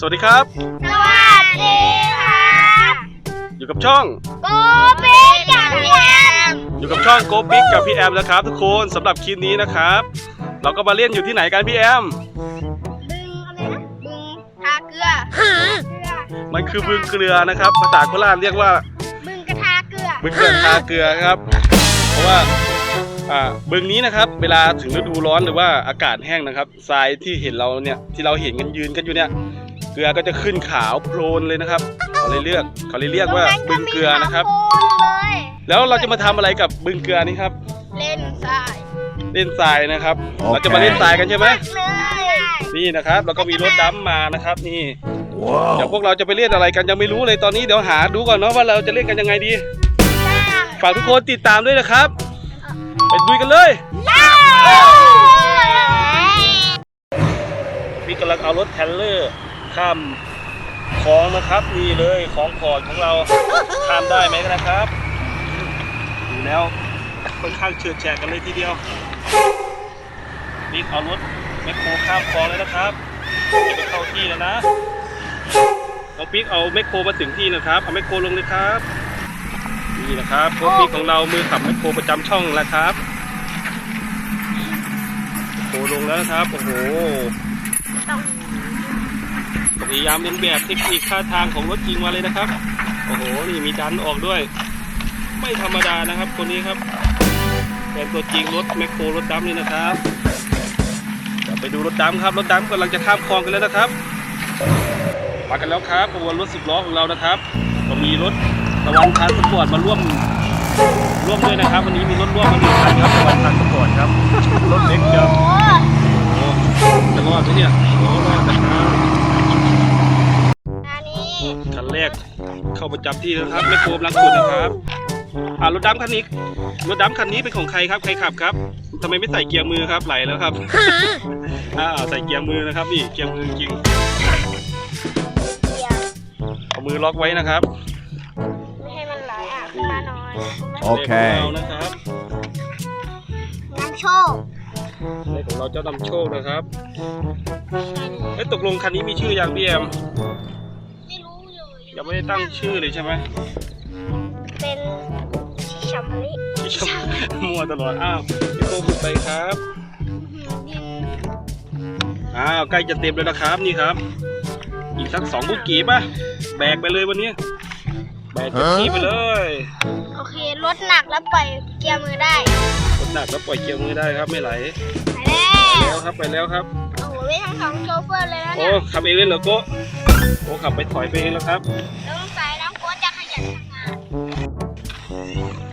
สวัสดีครับ สวัสดีค่ะอยู่กับช่องโกเป็ดกับพี่แอมอยู่กับช่องโกบิ๊กกับพี่แอมนะครับ ทุกคนสำหรับคลิปนี้นะครับ เราก็มาเล่นอยู่ที่ไหนกันพี่แอมบึงอะไรนะบึงทาเกลือเกลือมันคือบึงเกลือนะครับ ภาษาโคราชเรียกว่าบึงกระทาเกลือบึงเกลือทาเกลือครับ เพราะว่าอ่าบึงนี้นะครับเวลาถึงฤดูร้อนหรือว่าอากาศแห้งนะครับทรายที่เห็นเราเนี่ยที่เราเห็นกันยืนกันอยู่เนี่ย เกลือก็จะขึ้นขาวโพลนเลยนะครับเขาเลยเรียกเขาเลยเรียกว่าบึงเกลือนะครับตงนั้นก็มีข้าวโพดเลยแล้วเราจะมาทำอะไรกับบึงเกลือนี้ครับ เล่นทรายเล่นทรายนะครับโอเคเราจะมาเล่นทรายกันใช่ไหมเลยนี่นะครับแล้วก็มีรถดำมานะครับนี่ Wow. เดี๋ยวพวกเราจะไปเล่นอะไรกันยังไม่รู้เลยตอนนี้เดี๋ยวหาดูก่อนเนาะว่าเราจะเล่นกันยังไงดีฝากทุกคนติดตามด้วยนะครับไปดูกันเลยพี่กำลังเอารถแทนเลอร์ ข้ามคลองนะครับนี่เลยของขอดของเราข้ามได้ไหมนะครับดูแล้วค่อนข้างเฉื่อยแฉกกันเลยทีเดียวนี่เอารถแมคโครข้ามคลองเลยนะครับจะไปเข้าที่แล้วนะน้องปิ๊กเอาแมคโครมาถึงที่นะครับเอาแมคโครลงเลยครับนี่นะครับโค้ชปิ๊กของเรามือขับแมคโครประจำช่องแล้วครับโคลงแล้วนะครับโอ้โห พยายามเลียนแบบเทคนิคท่าทางของรถจริงมาเลยนะครับ โอ้โห นี่มีดันออกด้วย ไม่ธรรมดานะครับ คนนี้ครับเป็นตัวจริงรถแมคโครรถดำนี่นะครับเดี๋ยวไปดูรถดำครับ รถดำกำลังจะข้ามคลองกันแล้วนะครับ มากันแล้วครับขบวนรถสิบล้อของเรานะครับ ก็มีรถตะวันทานสปอร์ตมาร่วมร่วมด้วยนะครับ วันนี้มีรถร่วมมาหนึ่งคันครับตะวันทานสปอร์ตครับ รถเล็กเดียวโอ้จะรอดไหมเนี่ยโอ้รอดนะครับ คันแรกเข้าประจำที่แล้วครับแม่โคมลังขุดนะครับอ่ารถดำคันนี้รถดำคันนี้เป็นของใครครับใครขับครับทำไมไม่ใส่เกียร์มือครับไหลแล้วครับอ่าใส่เกียร์มือนะครับนี่เกียร์มือจริงเดียวเอามือล็อกไว้นะครับไม่ให้มันไหลอะขึ้นมาหน่อยโอเคลขของเรานะครับน้ำโชคเลขของเราเจ้านำโชคนะครับเอ้ยตกลงคันนี้มีชื่อยังพี่แอมไม่รู้เล ยยังไม่ได้ตั้งชื่อเลยใช่ไหมเป็นชิชัมพลิพี่ชอบมั่วตลอด อ้าวพี่โคบุกไปครับ ดินอ้าวใกล้จะเต็มแล้วนะครับนี่ครับ อีกสักสองบุกกี่ป่ะ แบกไปเลยวันนี้ แบกจากที่ไปเลยโอเครถหนักแล้วปล่อยเกียร์มือได้รถหนักแล้วปล่อยเกียร์มือได้ครับไม่ไหล ไปแล้ว แล้วครับไปแล้วครับ โอ้โหไม่ทั้งสองโชเฟอร์เลยนะโอ้เนี่ย ขับเองเลยเหรอโก้ โอ้ขับไปถอยไปเองแล้วครับน้องสายน้องโค้ชจะขยันทำงาน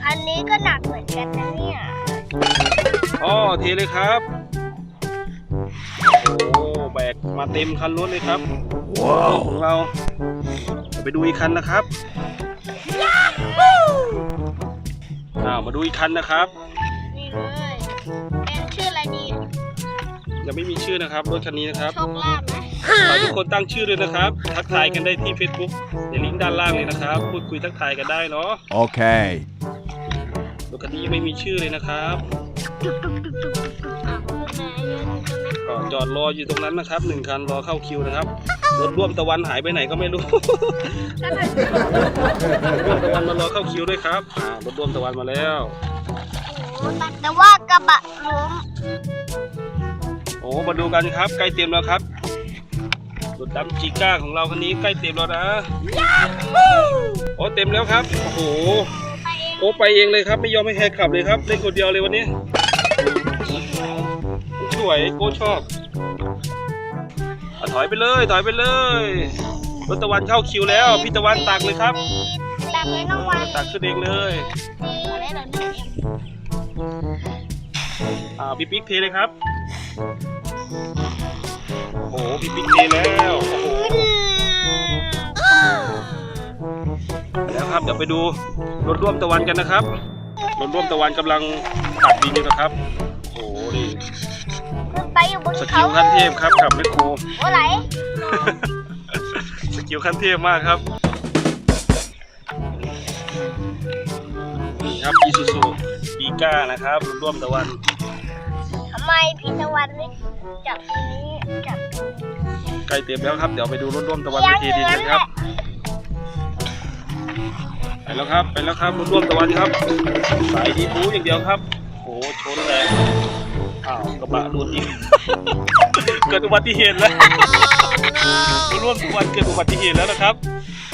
อันนี้ก็หนักเหมือนกันนะเนี่ยอ๋อเทเลยครับ โอ้แบกมาเต็มคันรถเลยครับ Wow. ของเราเดี๋ยวไปดูอีกคันนะครับอ้าวมาดูอีกคันนะครับ นี่เลยเป็นชื่ออะไรดียังไม่มีชื่อนะครับรถคันนี้นะครับ โชคลาภนะ ฝากทุกคนตั้งชื่อด้วยนะครับ ทักทายกันได้ที่ Facebook ในลิงก์ด้านล่างเลยนะครับ พูดคุยทักทายกันได้เนาะ Okay. รถคันนี้ไม่มีชื่อเลยนะครับก็จอดรออยู่ตรงนั้นนะครับหนึ่งคันรอเข้าคิวนะครับ รถร่วมตะวันหายไปไหนก็ไม่รู้ร่วมตะวันมารอเข้าคิวด้วยครับอ่ารถร่วมตะวันมาแล้วแต่ว่ากระบะล้มโอ้มาดูกันครับใกล้เต็มแล้วครับ รถดำจิก้าของเราคันนี้ใกล้เต็มแล้วนะโอ้เต็มแล้วครับโอ้โหไปเองโอ้ไปเองเลยครับไม่ยอมให้ใครขับเลยครับเล่นคนเดียวเลยวันนี้ สวยโก้ชอบอะถอยไปเลยถอยไปเลยรถตะวันเข้าคิวแล้ว พี่ตะวันตักเลยครับ ตักเลยน้องวันตักขึ้นเองเลยเอาเลยเหรอเนี่ยอ่าพี่ปิ๊กเทเลยครับ โอ้โหพี่ปิ๊กเทแล้วโอ้โหแล้วครับเดี๋ยวไปดูรถร่วมตะวันกันนะครับรถร่วมตะวันกำลังตักดินอยู่นะครับโอ้โหนี่ขึ้นไปอยู่บนสกิเขาลขั้นเทพครับกับแมคโครโอ้ไหลสกิลขั้นเทพมากครับนี่ครับอีซูซูปีก้านะครับรถร่วมตะวัน ทำไมพี่ตะวันไม่จับตรงนี้จับต รงนี้ล้เต็มแล้วครับ เดี๋ยวไปดูรถร่วมตะวันเวทีดินกันครับ ไปแล้วครับ ไปแล้วครับรถร่วมตะวันครับ สายดีบูอย่างเดียวครับ โอ้โหชนแรงอ้าวกระบะโดนยิงเกิดอุบัติเหตุแล้วรถร่วมตะวันเกิดอุบัติเหตุแล้วนะครับ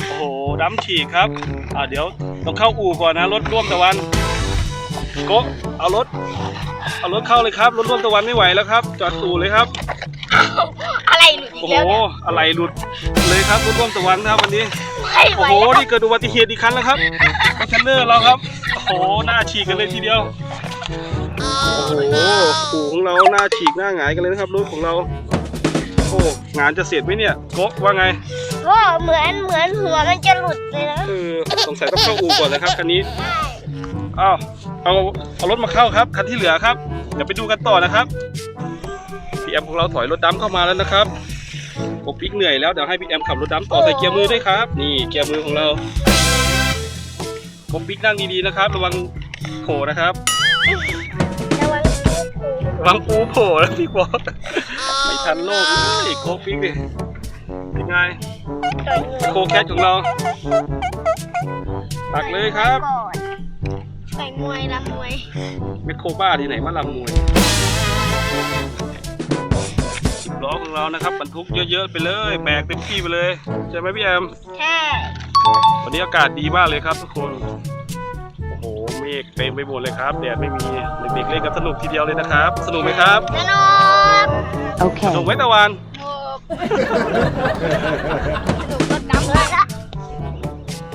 โอ้โหดำฉีกครับ อ่าเดี๋ยวต้องเข้าอู่ก่อนนะรถร่วมตะวันโกะเอารถ เอารถเข้าเลยครับ รถร่วมตะวันไม่ไหวแล้วครับ จอดอู่เลยครับ อะไรหลุดอีโอ้กโหแล้วเนี่ยอะไรหลุดเลยครับรถร่วมตะวันครับวันนี้ ไม่ไหวโอ้โห แล้วนี่เกิดอุบัติเหตุอีกครั้งแล้วครับคอนเทนเนอร์เราครับ โอ้โห หน้าฉีกกันเลยทีเดียว โอ้โหอู่ของเราหน้าฉีกหน้าหงายกันเลยนะครับรถของเรา โอ้ งานจะเสร็จไหมเนี่ยโกะว่าไง ก็เหมือนเหมือนหัวมันจะหลุดเลยนะเออ สงสัยต้องเข้าอู่ก่อนนะครับคันนี้ อ้าว เอาเอารถมาเข้าครับ คันที่เหลือครับ เดี๋ยวไปดูกันต่อนะครับ พี่แอมของเราถอยรถดำเข้ามาแล้วนะครับ โอปิกเหนื่อยแล้วเดี๋ยวให้พี่แอมขับรถดำต่อใส่เกียร์มือด้วยครับ นี่เกียร์มือของเราโอปิกนั่งดีๆนะครับ ระวังโผล่นะครับระวังระวังปูโผล่แล้วพี่บอกไม่ทันโลกเลยโคปิกดิเป็นไงต่อยมือโคแคทของเราตักเลยครับก่อนต่อยมวยละมวยเมคโคบ้าที่ไหนมาลำมวยสิบ ล้อของเรานะครับบรรทุกเยอะๆไปเลยแบกเต็มที่ไปเลยใช่ไหมพี่แอมแค่วันนี้อากาศดีมากเลยครับทุกคนโอ้โหเมฆเต็มไปหมดเลยครับแดดไม่มีเด็กๆเล่นกันสนุกทีเดียวเลยนะครับ สนุกไหมครับสนุกส Okay. นุกไหมตะวันสนุกสนุกก็ดำเลยละ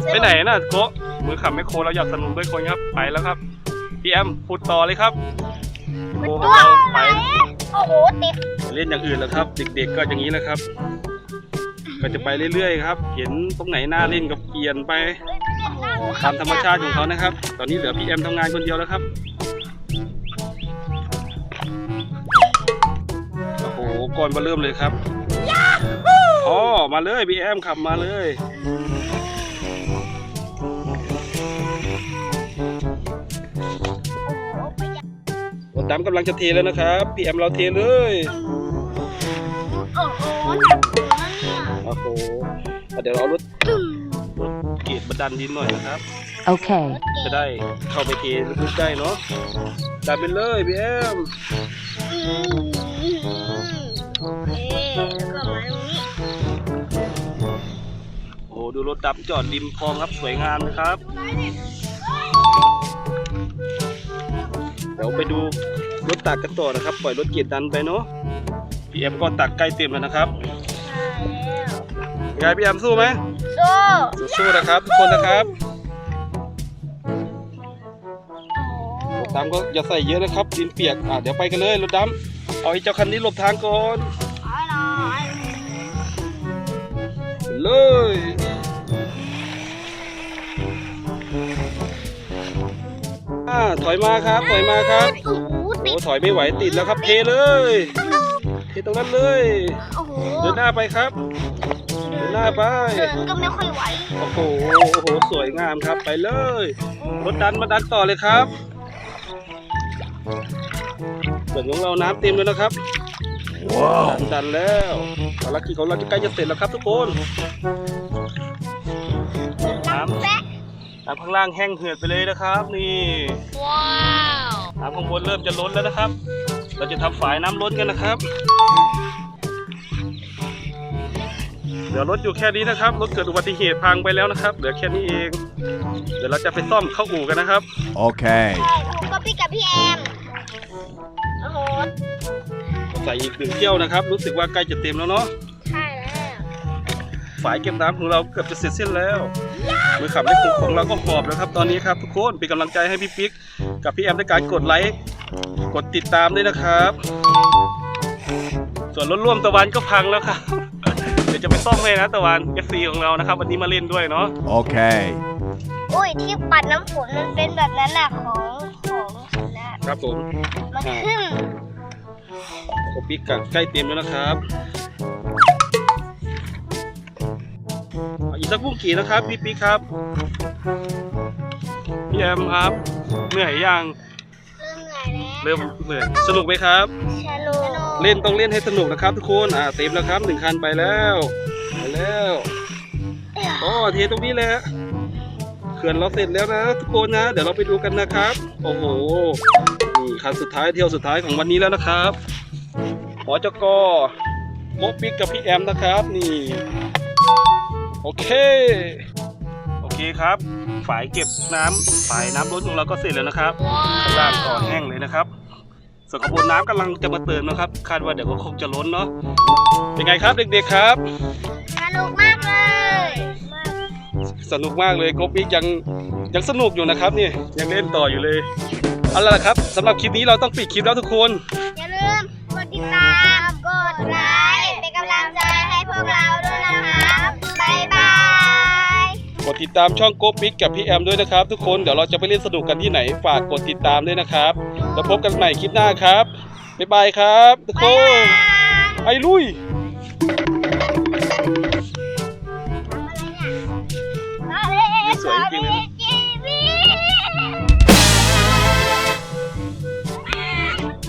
ไปไหนน่ะโกะมือขับแมคโครเราอยากสนุกด้วยคนครับไปแล้วครับพี่แอมพูดต่อเลยครับโอ้ของเราไป โอ้โหติดเล่นอย่างอื่นแล้วครับ เด็กๆก็อย่างนี้แหละครับ ก็จะไปเรื่อยๆครับ เห็นตรงไหนน่าเล่นก็เปลี่ยนไปตามธรรมชาติของเขานะครับ ตอนนี้เหลือพี่แอมทำงานคนเดียวแล้วครับ โอ้โหก่อนมาเริ่มเลยครับอ๋อมาเลยพี่แอมขับมาเลย ดำกำลังจะเทแล้วนะครับ พี่แอมเราเทเลยโอ้โหหนักหัวเนี่ยโอ้โหเดี๋ยวเราเอารถตึ้มรถเกรดมาดันดินหน่อยนะครับ Okay. จะได้เข้าไปเทลึกๆได้เนาะดันไปเลยพี่แอมอืมโอเคแล้วก็มาตรงนี้โอ้โหดูรถดำจอดริมคลองครับสวยงามนะครับ เดี๋ยวไปดู รถตักกันต่อนะครับ ปล่อยรถเกียรดันไปเนาะพี่แอมก็ตักใกล้เต็มแล้วนะครับใช่แล้วยังไงพี่แอมสู้ไหมโซ่สู้ๆนะครับทุกคนนะครับโอ้รถดำก็อย่าใส่เยอะนะครับดินเปียกอะเดี๋ยวไปกันเลยรถดำเอาไอ้เจ้าคันนี้หลบทางก่อนอร่อยเลยอ่าถอยมาครับถอยมาครับโอ้โหโอ้ติด ถอยไม่ไหวติดแล้วครับเทเลยเทตรงนั้นเลยโอ้โหเดินหน้าไปครับ เดินหน้าไป เดินก็ไม่ค่อยไหวโอ้โหโอ้โหสวยงามครับไปเลยรถดันมาดันต่อเลยครับส่วนของเราน้ำเต็มแล้วนะครับว้าวดันแล้วภารกิจของเราจะใกล้จะเสร็จแล้วครับทุกคนน้ำแปะน้ำข้างล่างแห้งเหือดไปเลยนะครับ นี่ว้าว น้ำข้างบนเริ่มจะล้นแล้วนะครับ เราจะทำฝายน้ำล้นกันนะครับเหลือรถอยู่แค่นี้นะครับรถเกิดอุบัติเหตุพังไปแล้วนะครับ เหลือแค่นี้เอง เดี๋ยวเราจะไปซ่อมเข้าอู่กันนะครับ Okay. ใช่ผมก็พี่กับพี่แอมโอ้โหใส่อีกหนึ่งเที่ยวนะครับ รู้สึกว่าใกล้จะเต็มแล้วเนาะใช่แล้วฝายเก็บน้ำของเราเกือบจะเสร็จสิ้นแล้วมือขับเล็กของเราก็หอบแล้วครับ ตอนนี้ครับทุกคนเป็นกำลังใจให้พี่ปิ๊ก กับพี่แอมในการกดไลค์กดติดตามด้วยนะครับ ส่วนรถร่วมตะวันก็พังแล้วครับ เดี๋ยวจะไปซ่อมให้นะตะวัน FC ของเรานะครับ วันนี้มาเล่นด้วยเนาะ Okay. อุ้ยที่ปัดน้ำฝนมันเป็นแบบนั้นน่ะของของสุนัขครับผมมันขึ้นโอปิกกับใกล้เต็มแล้วนะครับเอาอีกสักบุ้งกี่นะครับพี่ปิ๊กครับ พี่แอมครับ เหนื่อยยังเริ่มเหนื่อยแล้วเริ่มเหนื่อยสนุกไหมครับชาลูเล่นต้องเล่นให้สนุกนะครับทุกคนอ่าเต็มแล้วครับหนึ่งคันไปแล้วไปแล้วอ๋อเทตรงนี้แหละเขื่อนเราเสร็จแล้วนะทุกคนนะ เดี๋ยวเราไปดูกันนะครับ โอ้โหนี่คันสุดท้ายเที่ยวสุดท้ายของวันนี้แล้วนะครับหอจกโมปิกกับพี่แอมนะครับ นี่ โอเคโอ เคครับ ฝายเก็บน้ำฝายน้ำล้นของเราก็เสร็จแล้วนะครับข้างล่างก็แห้งเลยนะครับส่วนขบวนน้ำกำลังจะมาเติมนะครับ คาดว่าเดี๋ยวก็คงจะล้นเนาะเป็นไงครับเด็กๆครับสนุกมากเลยสนุกมากเลยโกปิกยังยังสนุกอยู่นะครับนี่ยังเล่นต่ออยู่เลยเอาละครับสำหรับคลิปนี้เราต้องปิดคลิปแล้วทุกคน อย่าลืมกดติดตาม กดติดตามช่องโกปิกกับพี่แอมด้วยนะครับ ทุกคนเดี๋ยวเราจะไปเล่นสนุกกันที่ไหนฝากกดติดตามด้วยนะครับ แล้วพบกันใหม่คลิปหน้าครับบ๊ายบายครับ ทุกคบ๊ายนบายไปลุยทำอะไรเนี่ยสวยจริงๆเลย